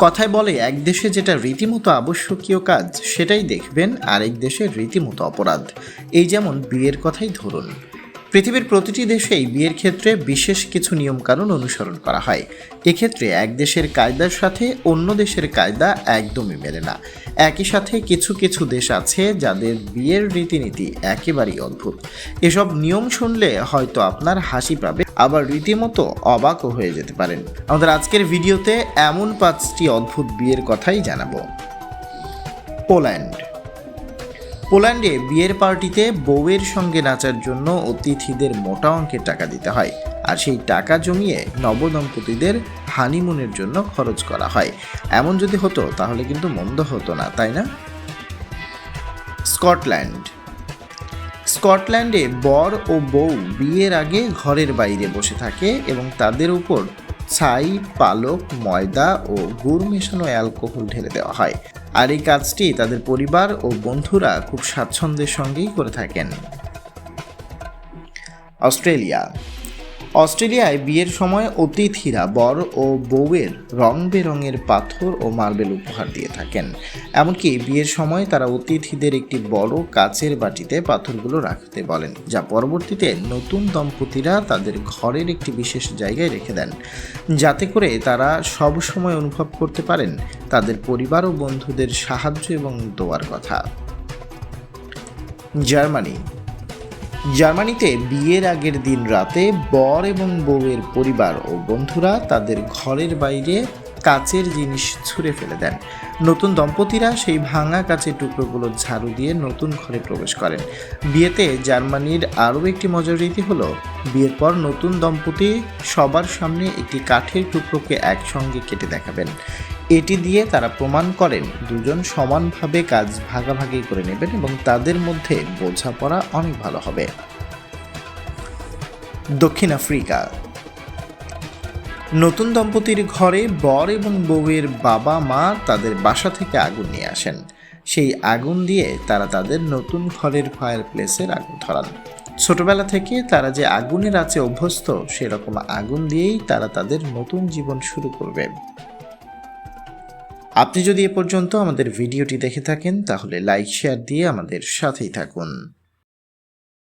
কথায় বলে, এক দেশে যেটা রীতিমতো আবশ্যকীয় কাজ, সেটাই দেখবেন আরেক দেশে রীতিমতো অপরাধ। এই যেমন বিয়ের কথাই ধরুন। পৃথিবীর প্রতিটি দেশেই বিয়ের ক্ষেত্রে বিশেষ কিছু নিয়মকানুন অনুসরণ করা হয়। এক্ষেত্রে এক দেশের কায়দার সাথে অন্য দেশের কায়দা একদমই মেলে না। একই সাথে কিছু কিছু দেশ আছে যাদের বিয়ের রীতিনীতি একেবারেই অদ্ভুত। এসব নিয়ম শুনলে হয়তো আপনার হাসি পাবে। আবার রীতিমতো অবাকও হয়ে যেতে পারেন। আমাদের আজকের ভিডিওতে এমন পাঁচটি অদ্ভুত বিয়ের কথাই জানাব। পোল্যান্ড। পোল্যান্ডে বিয়ের পার্টিতে বউয়ের সঙ্গে নাচার জন্য অতিথিদের মোটা অঙ্কের টাকা দিতে হয়, আর সেই টাকা জমিয়ে নবদম্পতিদের হানিমুনের জন্য খরচ করা হয়। এমন যদি হতো, তাহলে কিন্তু মন্দ হতো না, তাই না? স্কটল্যান্ড। স্কটল্যান্ডে বর ও বউ বিয়ের আগে ঘরের বাইরে বসে থাকে এবং তাদের উপর ছাই, পালক, ময়দা ও গুড় মেশানো অ্যালকোহল ঢেলে দেওয়া হয়। আর এই কাজটি তাদের পরিবার ও বন্ধুরা খুব স্বাচ্ছন্দ্যের সঙ্গেই করে থাকেন। অস্ট্রেলিয়া অস্ট্রেলিয়ায় বিয়ের সময় অতিথিরা বর ও বউয়ের রং বেরঙের পাথর ও মার্বেল উপহার দিয়ে থাকেন। এমনকি বিয়ের সময় তারা অতিথিদের একটি বড় কাচের বাটিতে পাথরগুলো রাখতে বলেন, যা পরবর্তীতে নতুন দম্পতিরা তাদের ঘরের একটি বিশেষ জায়গায় রেখে দেন। যাতে করে তারা সব সময় অনুভব করতে পারেন তাদের পরিবার ও বন্ধুদের সাহায্য এবং দোয়ার কথা। জার্মানি জার্মানিতে বিয়ের আগের দিন রাতে বর এবং বউয়ের পরিবার ও বন্ধুরা তাদের ঘরের বাইরে কাচের জিনিস ছুঁড়ে ফেলে দেন। নতুন দম্পতিরা সেই ভাঙা কাচের টুকরোগুলো ঝাড়ু দিয়ে নতুন ঘরে প্রবেশ করেন। বিয়েতে জার্মানির আরও একটি মজার রীতি হলো, বিয়ের পর নতুন দম্পতি সবার সামনে একটি কাঠের টুকরোকে একসঙ্গে কেটে দেখাবেন। এটি দিয়ে তারা প্রমাণ করেন দুজন সমানভাবে কাজ ভাগাভাগি করে নেবেন এবং তাদের মধ্যে বোঝাপড়া অনেক ভালো হবে। দক্ষিণ আফ্রিকা। নতুন দম্পতির ঘরে বর এবং বউয়ের বাবা মা তাদের বাসা থেকে আগুন নিয়ে আসেন। সেই আগুন দিয়ে তারা তাদের নতুন ঘরের ফায়ার প্লেসের আগুন ধরান। ছোটবেলা থেকে তারা যে আগুনের আছে অভ্যস্ত, সেরকম আগুন দিয়েই তারা তাদের নতুন জীবন শুরু করবে। আপনি যদি এ পর্যন্ত আমাদের ভিডিওটি দেখে থাকেন, তাহলে লাইক শেয়ার দিয়ে আমাদের সাথেই থাকুন।